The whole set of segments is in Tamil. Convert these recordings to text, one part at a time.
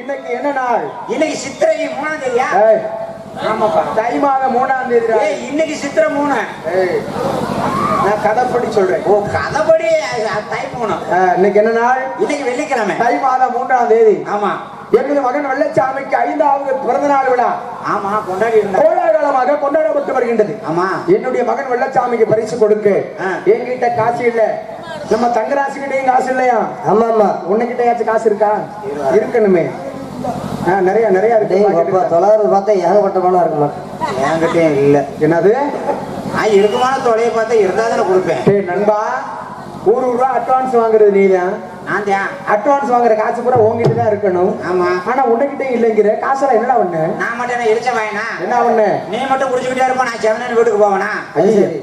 இன்னைக்கு என்ன நாள்? இன்னைக்கு சித்திரை மூணாம் தேதியா ஆமாப்பா. தை மாதம் மூணாம் தேதி இன்னைக்கு சித்திரை மூணு. நான் கதைப்படி சொல்றேன். ஓ கதைப்படி தை மூணு. இன்னைக்கு என்ன நாள்? இன்னைக்கு வெள்ளிக்கிழமை. தை மாதம் மூன்றாம் தேதி ஆமா. எனது மகன் வெள்ளச்சாமிக்கு ஐந்தாவது பிறந்த நாள் விழா. ஆமா கொண்டாடி கோலாகலமாக கொண்டாடப்பட்டு வருகின்றது. ஆமா. என்னுடைய மகன் வெள்ளச்சாமிக்கு பரிசு கொடுக்க. என்கிட்ட காசு இல்ல. நம்ம தங்கராசி கிட்டயும் காசு இல்லையா? ஆமா ஆமா. உன்கிட்டயாச்சும் காசு இருக்கா? இருக்கணுமே. நிறைய நிறைய இருக்கு தொள்ளாயிரம் பார்த்தா ஏகப்பட்ட பணம் இருக்கு மாட்டேன். என்கிட்டயும் இல்ல. என்னது? நான் இருக்குமான தொலையை பார்த்தா இருந்தா தானே கொடுப்பேன். நண்பா ஒரு ரூபா அட்வான்ஸ் வாங்குறது நீதான். நான் தான். அட்வான்ஸ் வாங்குற காசு பூரா உங்ககிட்ட தான் இருக்கணும். ஆமா. ஆனா உன்கிட்ட இல்லைங்கிற. காசெல்லாம் என்னடா ஒண்ணு? நான் மட்டும் என்ன இழிச்ச வாயினா? என்ன ஒண்ணு? நீ மட்டும் குடிச்சுக்கிட்டே இருப்ப நான் செவனன் வீட்டுக்கு போவேனா? அது சரி.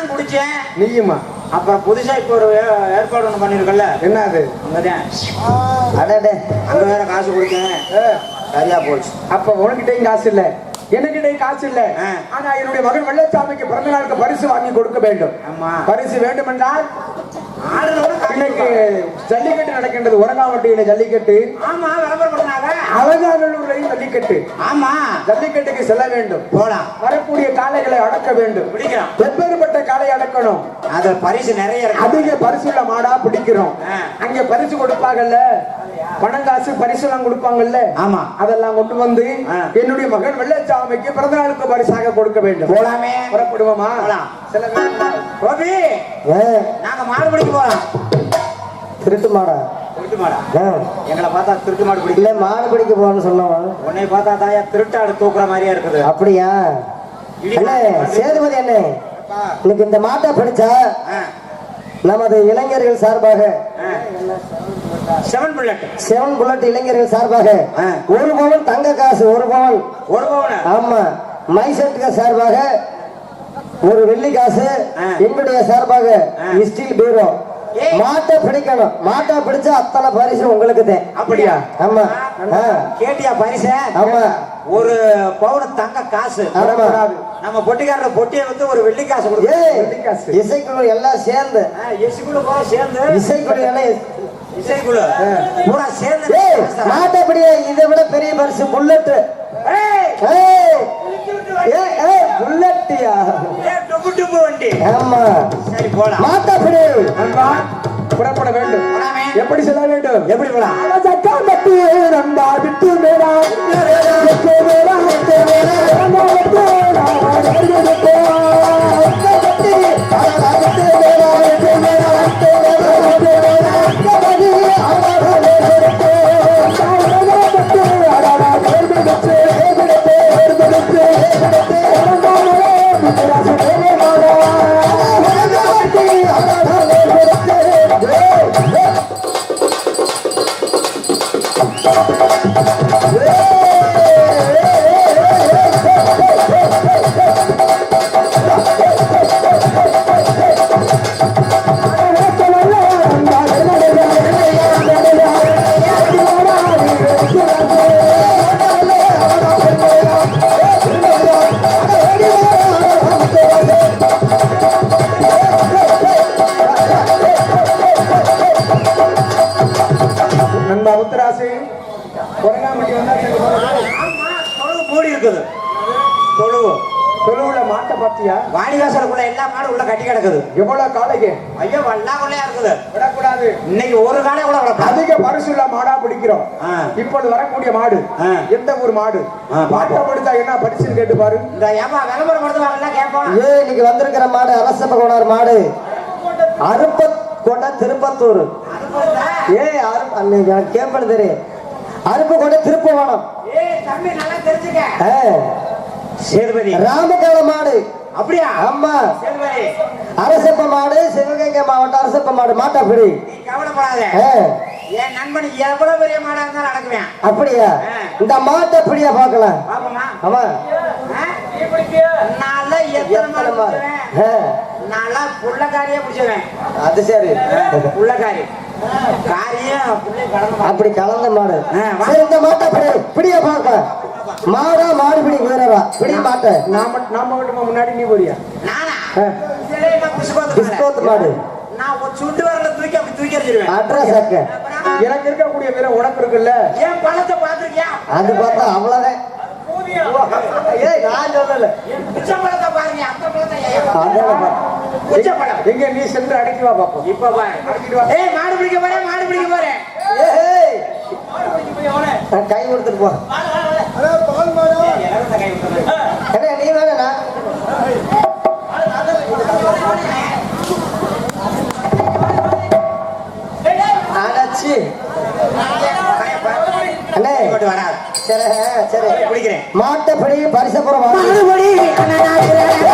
நானும் குடிச்சேன்? நீயுமா? அப்புறம் புதுசா இப்போ ஒரு ஏற்பாடு ஒண்ணு பண்ணிருக்கல என்ன அது அங்கதான் அடடே அங்க வேற காசு கொடுத்தேன். சரியா போச்சு. அப்ப உனக்கிட்டையும் காசு இல்ல. எனக்கிட்டையும் காசு இல்ல. ஆனா என்னுடைய மகன் வெள்ளச்சாமிக்கு பிறந்த நாளுக்கு பரிசு வாங்கி கொடுக்க வேண்டும். ஆமா. பரிசு வேண்டும் என்றால் இன்னைக்கு. ஜல்லிக்கட்டு நடக்கின்றது உரங்காவட்டியில ஜல்லிக்கட்டு. ஆமா விளம்பரப்படுத்தினாங்க அலங்காநல்லூர்லையும் ஜல்லிக்கட்டு. ஆமா. ஜல்லிக்கட்டுக்கு செல்ல வேண்டும். போலாம். வரக்கூடிய காளைகளை அடக்க வேண்டும். பிடிக்கிறோம் எப்பேற்பட்ட காளை அடக்கணும்? அது பரிசு நிறைய இருக்கு. அதிக பரிசுள்ள மாடா பிடிக்கிறோம். அங்க பரிசு கொடுப்பாங்கல்ல? பணம் காசு பரிசு எல்லாம் கொடுப்பாங்கல்ல? ஆமா. அதெல்லாம் கொண்டு வந்து. என்னுடைய மகன் வெள்ளச்சாமிக்கு பிறந்த நாளுக்கு பரிசாக கொடுக்க வேண்டும். போலாமே. புறப்படுவோமா? போலாம். சில? கோபி நாங்க மாடு பிடிக்க போறோம் திருட்டு மாடா. திருட்டு மாடா. எங்களை பார்த்தா திருட்டு மாடு பிடிக்கல இல்ல மாடு பிடிக்க போகணும்னு சொன்னவன் உன்னை பார்த்தா தாயா திருட்டாடு தூக்குற மாதிரியா இருக்குது அப்படியா அண்ணே சேதுபதி அண்ணே இன்னைக்கு இந்த மாட்டை பிடிச்சா நமது இளைஞர்கள் சார்பாக. செவன் புல்லட் செவன் புல்லட் இளைஞர்கள் சார்பாக. ஒரு பவன் தங்க காசு ஒரு பவன் ஒரு பவுன ஆமா மைசெட்டுக்கு சார்பாக ஒரு வெள்ளி காசு. என்னுடைய சார்பாக. Steel bureau. மாட்டை பிடிக்கணும். மாட்டை பிடிச்சா அத்தனை பரிசு உங்களுக்கு தான். அப்படியா? ஆமா. கேட்டியா பரிச? ஆமா. ஒரு பவுன தங்க காசு. நம்ம பொட்டிக்காரர் பொட்டியை வந்து ஒரு வெள்ளி காசு காசு. இசைக்குழு எல்லாம் சேர்ந்து. எசுக்குள்ள போற சேர்ந்து. இசைக்குழு எல்லாம் இசைக்குழு. பூரா சேர்ந்து மாட்டை இதை விட பெரிய பரிசு புல்லட் ஏய், ஏய். ஏய் ஏய் புல்லட்டியா ஏய், டுபு டுபு வண்டி. ஆமா. சரி போலாம். மாட்டை பிடி. நண்பா புறப்பட வேண்டும். எப்படி செல்ல வேண்டும்? எப்படி போலாம்? விட்டு மேடா விட்டு மேடா. தொழுவுல மாட்டை பாத்தியா? வாடிவாசலுக்குள்ள எல்லா மாடும் உள்ள கட்டி கிடக்குது. எவ்வளவு காளைக்கு ஐயோ வல்லா கொள்ளையா இருக்குது. விடக்கூடாது. இன்னைக்கு ஒரு காடை கூட விடக்கூடாது அதிக பரிசுள்ள மாடா பிடிக்கிறோம். ஆ. இப்பொழுது வரக்கூடிய மாடு. எந்த ஊர் மாடு. மாட்டை பிடிச்சா என்ன பரிசுன்னு கேட்டு பாரு. இந்த ஏப்பா விளம்பரம் படுத்துவாங்கல்ல கேட்போம். ஏய் இன்னைக்கு வந்திருக்கிற மாடு அரசப்ப கோணார் மாடு. அருப்பத் கோட்டை திருப்பத்தூர். அது போதுதா? ஏய் அரு அன்னைக்கு எனக்கு கேப்பது தெரியும். அருப்பு கோட்டை திருப்பவனம். ஏய் தம்பி நல்லா தெரிஞ்சுக்க. ராமகால மாடு. அப்படியா? ஆமா. சேதுபதி அரசப்ப மாடு சிவகங்கை மாவட்டம் அரசப்ப மாடு மாட்டாப்பிடி. கவலைப்படாத. என் நண்பனுக்கு எவ்வளவு பெரிய மாடா இருந்தாலும் அடக்குவேன் அப்படியா. இந்த மாட்டை அப்படியா பார்க்கலாம் ஆமா. நான்லாம் எத்தனை மாடு. நான்லாம் புள்ளக்காரியே பிடிச்சவன் அது சரி. புள்ளக்காரி. அப்படி கலந்த மாடு. இந்த மாட்டை பிடி பிடிய பார்க்கலாம் மாடா மாடு பிடி. வீரரா பிடி மாட்டை நாம நாம மட்டுமா முன்னாடி நீ போறியா? நானா? நான் பிஸ்கோத் மாடு. நான் ஒரு சுண்டு வரல தூக்கி அப்படி தூக்கி எறிஞ்சிருவேன். அட்ரஸ் அப்புறம்? எனக்கு இருக்கக்கூடிய வீரம் உனக்கு இருக்குல்ல? என் பழத்தை பார்த்திருக்கியா? அது பார்த்தா அவ்வளவுதான். ஏய் நான் சொல்லல. பிச்சை பழத்தை பாருங்க அந்த பழத்தை ஏன் எங்க நீ சென்று அடக்கி வா பாப்போம். இப்ப பாரு ஏய் மாடு பிடிக்க போறேன் மாடு பிடிக்க போறேன். ஏய், நான் கை கொடுத்துட்டு போ என்ன நீ வேணா அடச்சி அண்ணே போட்டு வராது சரி சரி பிடிக்கிறேன் மாட்டப்படி பரிசப்புறம் வாங்க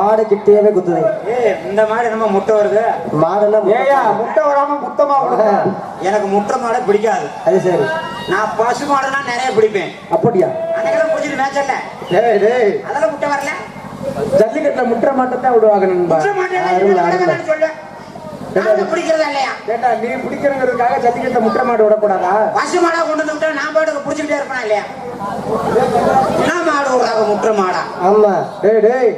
மாடு கிட்டேவே குத்துது. ஏய் இந்த மாடு நம்ம முட்டை வருது. மாடெல்லாம் ஏயா முட்டை? வராம முத்தமா விடுங்க எனக்கு முட்டை மாடை பிடிக்காது. அது சரி. நான் பசு மாடுனா நிறைய பிடிப்பேன். அப்படியா? அன்னைக்கெல்லாம் பிடிச்சிட்டு டேய் டேய். அதெல்லாம் முட்டை வரல. ஜல்லிக்கட்டுல முட்டை விடுவாங்க நண்பா. முட்டை பிடிக்கிறதா இல்லையா? ஏண்டா நீ பிடிக்கிறங்கிறதுக்காக ஜல்லிக்கட்டுல முட்டை மாடு விடக்கூடாதா? பசு மாடா கொண்டு வந்து நான் பாட்டுக்கு பிடிச்சிக்கிட்டே இருப்பேனா இல்லையா? என்ன மாடு விடுறாங்க முட்டை மாடா? ஆமா. டேய் டேய்.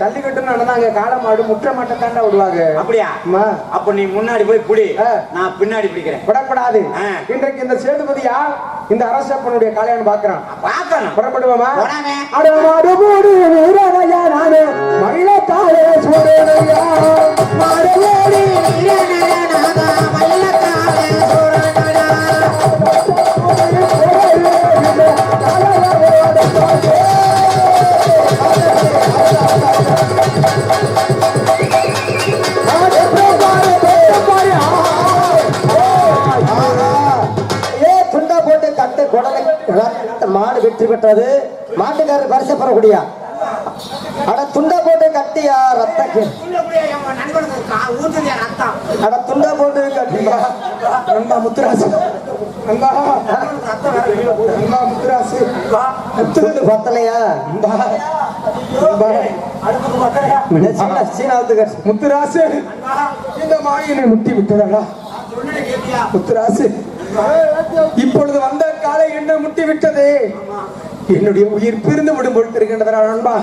ஜல்லிக்கட்டுன்னு நடந்தாங்க காளை மாடு முட்டை மாட்டை தாண்டா விடுவாங்க. அப்படியா? அம்மா அப்ப நீ முன்னாடி போய் புடி. நான் பின்னாடி பிடிக்கிறேன். விடக்கூடாது. இன்றைக்கு இந்த சேதுபதியா இந்த அரசப்பனுடைய கல்யாணம் பாக்குறான் பார்க்கணும். புறப்படுவோமா. அடமாடு மூடு வீரனையா நானு. சூடனையா ஏ பெற்றது மாட்டுக்காரர் பரிசு பெறக்கூடியா அட துண்டா போட்டு கட்டியா ரத்த கி- நண்பனுக்கு கா- ஊத்துதே ரத்தம் அட துண்டா போட்டு கட்டியா? நண்பா முத்துராசு. நண்பா. நண்பா முத்துராசு. பத்தலையா? முத்துராசு. இந்த மாயினை முட்டி விட்டதா? முத்துராசு. இப்பொழுது வந்த காலை என்ன முட்டி விட்டது? என்னுடைய உயிர் பிரிந்து விடும் பொழுது இருக்கின்றதா நண்பா?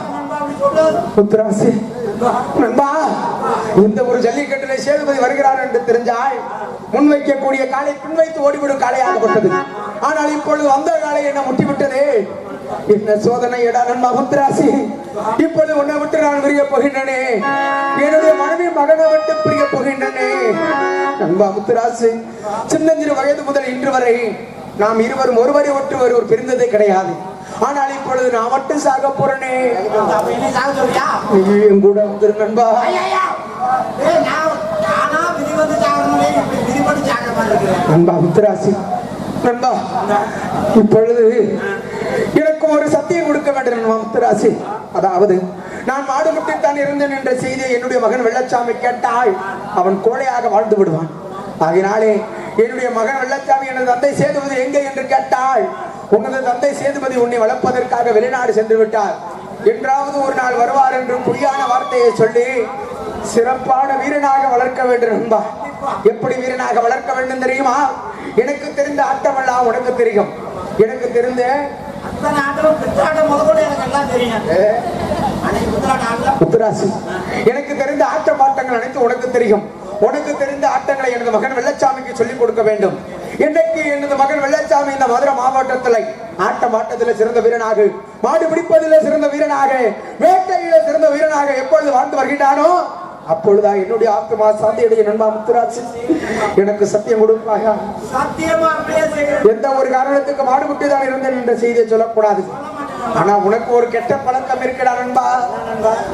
நண்பா, நண்பா இந்த ஒரு ஜல்லிக்கட்டிலே சேதுபதி வருகிறார் என்று தெரிஞ்சால் முன்வைக்கக்கூடிய காலை பின்வைத்து ஓடிவிடும் காளையாகப்பட்டது ஆனால் இப்பொழுது வந்த காலை என்ன முட்டிவிட்டது? என்ன சோதனை இடா நண்பா முத்துராசி இப்பொழுது உன்னை விட்டு நான் பிரிய போகின்றனே. என்னுடைய மனைவி மகனை விட்டு பிரிய போகின்றனே. நண்பா முத்துராசு சின்னஞ்சிறு வயது முதல் இன்று வரை நாம் இருவரும் ஒருவரை ஒற்றுவர் ஒருவர் பிரிந்ததே கிடையாது. ஆனால் இப்பொழுது நான் மட்டும் சாக போறேனே. என் கூட வந்துரு நண்பா. நண்பா முத்துராசி. நண்பா இப்பொழுது எனக்கு ஒரு சத்தியம் கொடுக்க வேண்டும் நண்பா முத்துராசி. அதாவது நான் மாடு முட்டித்தான் இருந்தேன் என்ற செய்தியை என்னுடைய மகன் வெள்ளச்சாமி கேட்டால் அவன் கோழையாக வாழ்ந்து விடுவான். ஆகினாலே என்னுடைய மகன் வெள்ளச்சாமி எனது தந்தை சேதுவது எங்கே என்று கேட்டால் உனது தந்தை சேதுபதி உன்னை வளர்ப்பதற்காக வெளிநாடு சென்று விட்டார். என்றாவது ஒரு நாள் வருவார் என்று பொய்யான வார்த்தையை சொல்லி சிறப்பான வீரனாக வளர்க்க வேண்டும் நண்பா. எப்படி வீரனாக வளர்க்க வேண்டும் தெரியுமா? எனக்கு தெரிந்த ஆட்டமெல்லாம் உனக்கு தெரியும். எனக்கு தெரிந்த எனக்கு தெரிந்த ஆட்ட பாட்டங்கள் அனைத்து உனக்கு தெரியும். உனக்கு தெரிந்த ஆட்டங்களை எனது மகன் வெள்ளச்சாமிக்கு சொல்லிக் கொடுக்க வேண்டும். இன்னைக்கு எனது மகன் வெள்ளச்சாமி இந்த மதுரை மாவட்டத்தில் ஆட்ட மாட்டத்தில் சிறந்த வீரனாக மாடு பிடிப்பதில் சிறந்த வீரனாக வேட்டையில சிறந்த வீரனாக எப்பொழுது வாழ்ந்து வருகின்றானோ அப்பொழுதா என்னுடைய ஆத்மா சாந்தியுடைய நண்பா முத்துராசி எனக்கு சத்தியம் கொடுப்பாயா சத்தியமா அப்படியே செய்கிறேன். எந்த ஒரு காரணத்துக்கு மாடுபட்டு தான் இருந்தேன் என்ற செய்தியை சொல்லக்கூடாது ஆனா உனக்கு ஒரு கெட்ட பழக்கம் இருக்கடா நண்பா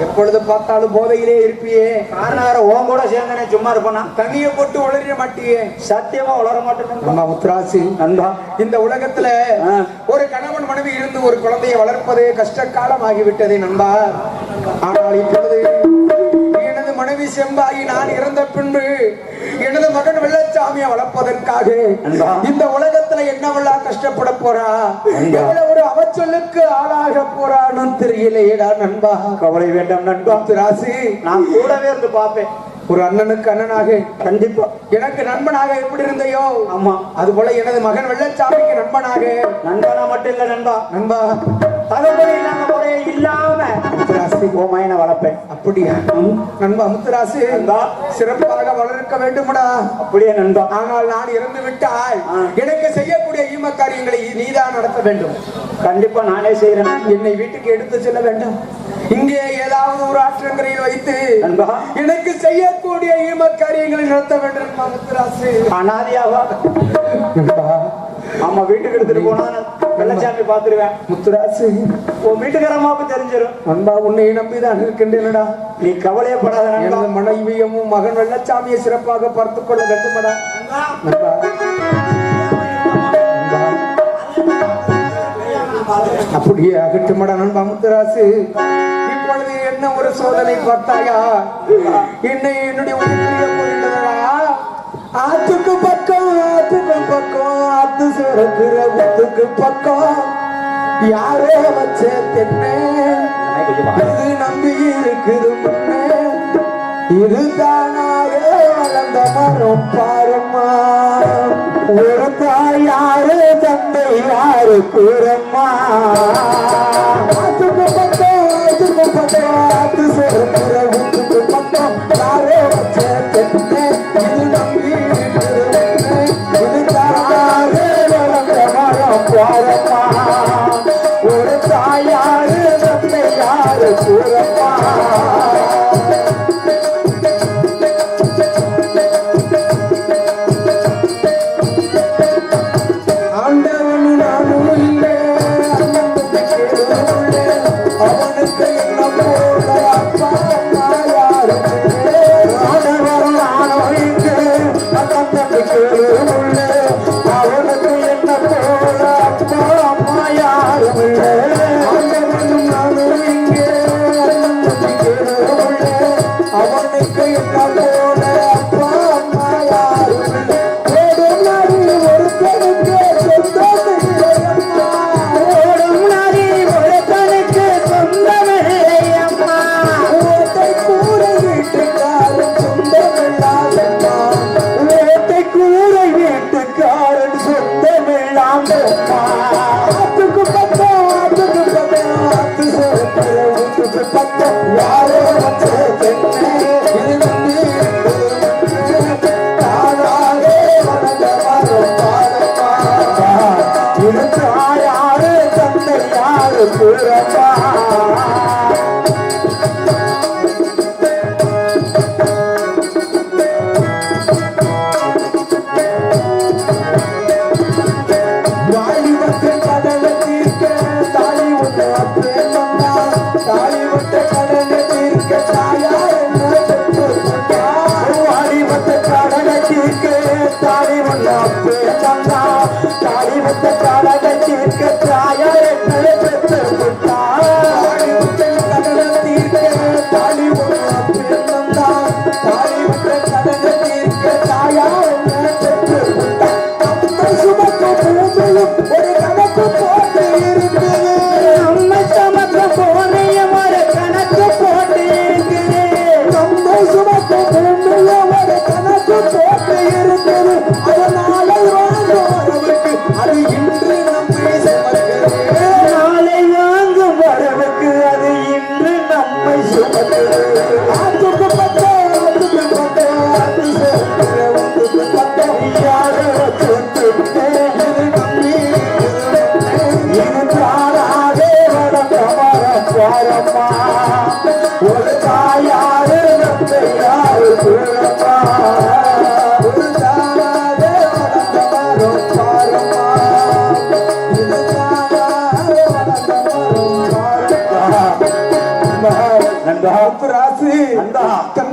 எப்பொழுது பார்த்தாலும் போதையிலே இருப்பியே. காரணம் உன் கூட சேர்ந்தனே சும்மா இருப்பனா தண்ணியை போட்டு உளறிட மாட்டியே. சத்தியமா வளர மாட்டேன் நண்பா. முத்துராசி நண்பா. இந்த உலகத்துல. ஒரு கணவன் மனைவி இருந்து ஒரு குழந்தையை வளர்ப்பது கஷ்ட காலம் ஆகிவிட்டதே நண்பா. ஆனால் இப்பொழுது எனது மனைவி செம்பாகி நான் இறந்த பின்பு எனது மகன் இஸ்லாமிய வளர்ப்பதற்காக இந்த உலகத்துல என்னவெல்லாம் கஷ்டப்பட போறா? எவ்வளவு ஒரு அவச்சலுக்கு ஆளாக போறான்னு தெரியலையேடா நண்பா. கவலை வேண்டாம் நண்பா. ராசி நான் கூடவே இருந்து பார்ப்பேன். ஒரு அண்ணனுக்கு அண்ணனாக. கண்டிப்பா. எனக்கு நண்பனாக எப்படி இருந்தையோ? ஆமா. அது போல எனது மகன் வெள்ளச்சாமிக்கு நண்பனாக. நண்பனா மட்டும் இல்ல நண்பா. நண்பா. தகப்பனை நாங்களே இல்லாம முத்துராசி கோமாயன வளர்ப்பேன். அப்படியா? நண்பா முத்துராசி சிறப்பாக வளர்க்க வேண்டும்டா. அப்படியே நண்பா. ஆனால் நான் இறந்து விட்டால் எனக்கு செய்யக்கூடிய ஈம நீதான் நடத்த வேண்டும். கண்டிப்பா நானே செய்கிறேன் என்னை வீட்டுக்கு எடுத்து செல்ல வேண்டும். இங்கே ஏதாவது ஒரு ஆற்றங்கரையில் வைத்து எனக்கு செய்யக்கூடிய ஈம காரியங்களை நடத்த வேண்டும் முத்துராசி அனாதியாவா? ஆமா வீட்டுக்கு எடுத்துட்டு போனா வெள்ளச்சாமி பாத்துருவேன். முத்துராசு. உன் வீட்டுக்காரமா தெரிஞ்சிடும் நண்பா உன்னை நம்பிதான் இருக்கின்றேனடா. நீ கவலையப்படாத எனது மனைவியமும் மகன் வெள்ளச்சாமியை சிறப்பாக பார்த்து கொள்ள வேண்டுமடா. நண்பா. அப்படியே அகட்டுமடா நண்பா முத்துராசு. இப்பொழுது என்ன ஒரு சோதனை பார்த்தாயா? என்னை என்னுடைய உயிர் ஆத்துக்கு எத்தனை பக்கம் அது சுரக்கிற ஒத்துக்கு பக்கம். யாரோ வச்ச தென்னை இது நம்பி இருக்குது முன்னே. இதுதானாக வளர்ந்த மரம் பாருமா ஒரு தாய் யாரு தந்தை யாரு கூறம்மா?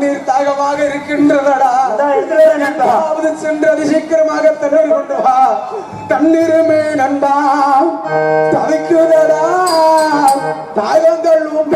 தண்ணீர் தாகமாக இருக்கின்றதடா அதாவது சென்று அதிசீக்கிரமாக தண்ணீர் கொண்டு வா. தண்ணீருமே நண்பா. தவிக்குதடா. தாகம் தள்ளும்